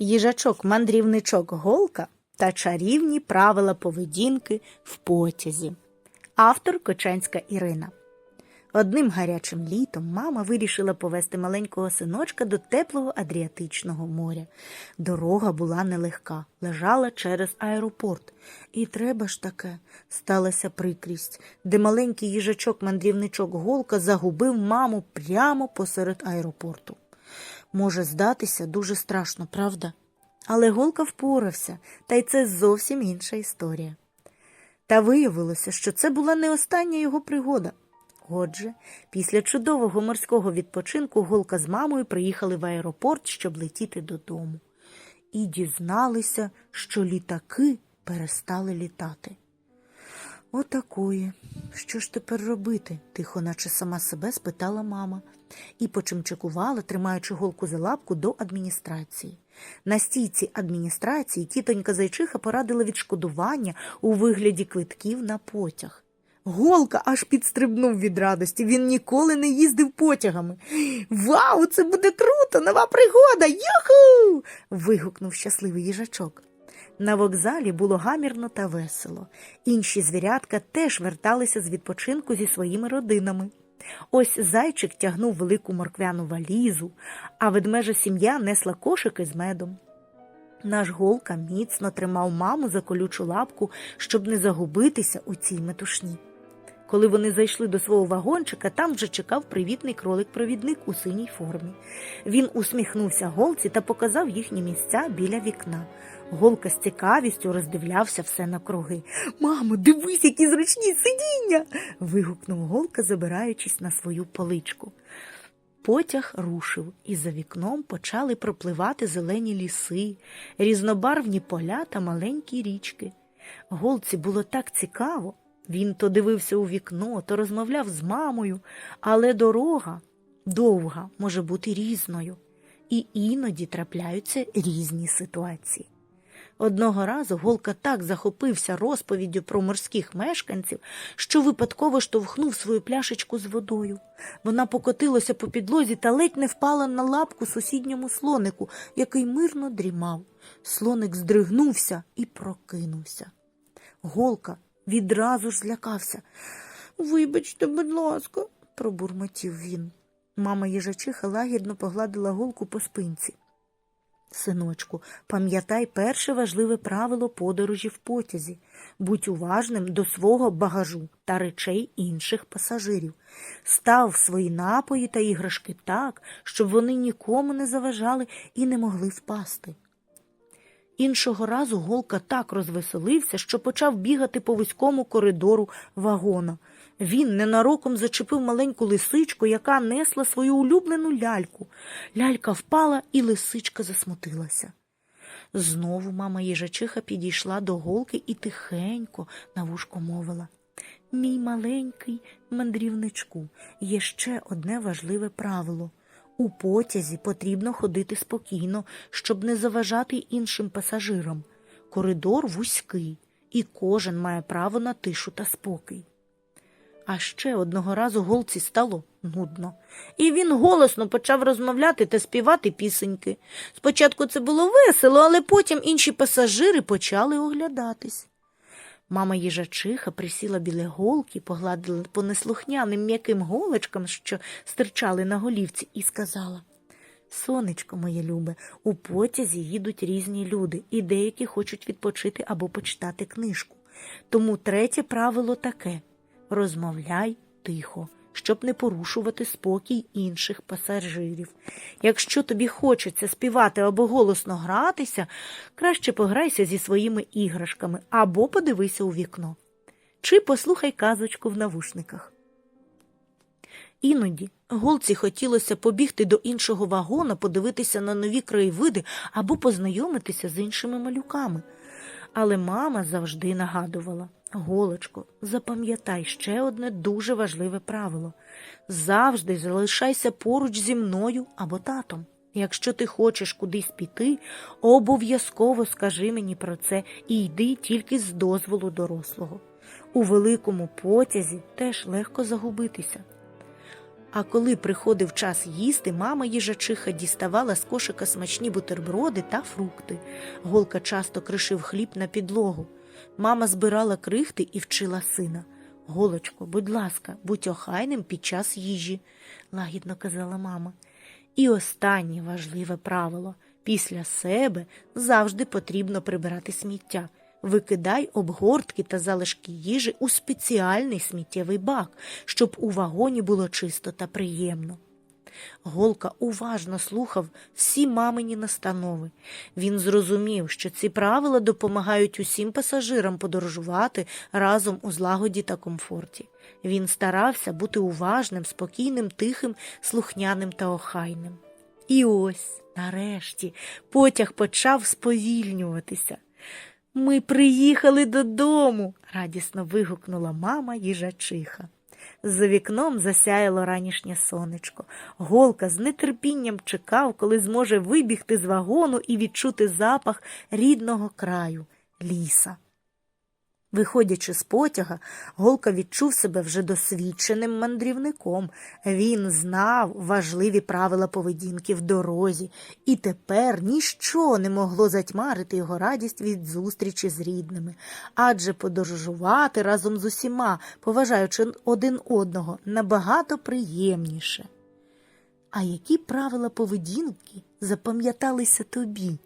Їжачок-мандрівничок Голка та чарівні правила поведінки в потязі. Автор Кочанська Ірина. Одним гарячим літом мама вирішила повести маленького синочка до теплого Адріатичного моря. Дорога була нелегка, лежала через аеропорт. І треба ж таке, сталася прикрість, де маленький їжачок-мандрівничок Голка загубив маму прямо посеред аеропорту. Може здатися дуже страшно, правда? Але Голка впорався, та й це зовсім інша історія. Та виявилося, що це була не остання його пригода. Отже, після чудового морського відпочинку Голка з мамою приїхали в аеропорт, щоб летіти додому. І дізналися, що літаки перестали літати. Отакої. Що ж тепер робити? тихо, наче сама себе спитала мама, і почимчикувала, тримаючи голку за лапку до адміністрації. На стійці адміністрації тітонька зайчиха порадила відшкодування у вигляді квитків на потяг. Голка аж підстрибнув від радості. Він ніколи не їздив потягами. Вау, це буде круто! Нова пригода! Юху! вигукнув щасливий їжачок. На вокзалі було гамірно та весело. Інші звірятка теж верталися з відпочинку зі своїми родинами. Ось зайчик тягнув велику морквяну валізу, а ведмежа сім'я несла кошики з медом. Наш голка міцно тримав маму за колючу лапку, щоб не загубитися у цій метушні. Коли вони зайшли до свого вагончика, там вже чекав привітний кролик-провідник у синій формі. Він усміхнувся голці та показав їхні місця біля вікна. Голка з цікавістю роздивлявся все навкруги. Мамо, дивись, які зручні сидіння. вигукнув голка, забираючись на свою поличку. Потяг рушив, і за вікном почали пропливати зелені ліси, різнобарвні поля та маленькі річки. Голці було так цікаво. Він то дивився у вікно, то розмовляв з мамою, але дорога довга може бути різною, і іноді трапляються різні ситуації. Одного разу Голка так захопився розповіддю про морських мешканців, що випадково штовхнув свою пляшечку з водою. Вона покотилася по підлозі та ледь не впала на лапку сусідньому слонику, який мирно дрімав. Слоник здригнувся і прокинувся. Голка відразу ж злякався. Вибачте, будь ласка, пробурмотів він. Мама їжачиха лагідно погладила голку по спинці. Синочку, пам'ятай перше важливе правило подорожі в потязі будь уважним до свого багажу та речей інших пасажирів. Став свої напої та іграшки так, щоб вони нікому не заважали і не могли впасти. Іншого разу голка так розвеселився, що почав бігати по вузькому коридору вагона. Він ненароком зачепив маленьку лисичку, яка несла свою улюблену ляльку. Лялька впала, і лисичка засмутилася. Знову мама їжачиха підійшла до голки і тихенько на вушко мовила. Мій маленький мандрівничку, є ще одне важливе правило. У потязі потрібно ходити спокійно, щоб не заважати іншим пасажирам. Коридор вузький, і кожен має право на тишу та спокій. А ще одного разу голці стало нудно, і він голосно почав розмовляти та співати пісеньки. Спочатку це було весело, але потім інші пасажири почали оглядатись. Мама їжачиха присіла біля голки, погладила по неслухняним м'яким голочкам, що стирчали на голівці, і сказала Сонечко моє любе, у потязі їдуть різні люди, і деякі хочуть відпочити або почитати книжку. Тому третє правило таке розмовляй тихо, щоб не порушувати спокій інших пасажирів. Якщо тобі хочеться співати або голосно гратися, краще пограйся зі своїми іграшками або подивися у вікно. Чи послухай казочку в навушниках. Іноді голці хотілося побігти до іншого вагона, подивитися на нові краєвиди або познайомитися з іншими малюками. Але мама завжди нагадувала Голочко, запам'ятай ще одне дуже важливе правило завжди залишайся поруч зі мною або татом. Якщо ти хочеш кудись піти, обов'язково скажи мені про це і йди тільки з дозволу дорослого. У великому потязі теж легко загубитися. А коли приходив час їсти, мама їжачиха діставала з кошика смачні бутерброди та фрукти. Голка часто кришив хліб на підлогу. Мама збирала крихти і вчила сина. Голочко, будь ласка, будь охайним під час їжі, лагідно казала мама. І останнє важливе правило після себе завжди потрібно прибирати сміття. Викидай обгортки та залишки їжі у спеціальний сміттєвий бак, щоб у вагоні було чисто та приємно. Голка уважно слухав всі мамині настанови. Він зрозумів, що ці правила допомагають усім пасажирам подорожувати разом у злагоді та комфорті. Він старався бути уважним, спокійним, тихим, слухняним та охайним. І ось, нарешті, потяг почав сповільнюватися. Ми приїхали додому, радісно вигукнула мама їжачиха. За вікном засяяло ранішнє сонечко. Голка з нетерпінням чекав, коли зможе вибігти з вагону і відчути запах рідного краю ліса. Виходячи з потяга, Голка відчув себе вже досвідченим мандрівником. Він знав важливі правила поведінки в дорозі, і тепер ніщо не могло затьмарити його радість від зустрічі з рідними, адже подорожувати разом з усіма, поважаючи один одного, набагато приємніше. А які правила поведінки запам'яталися тобі?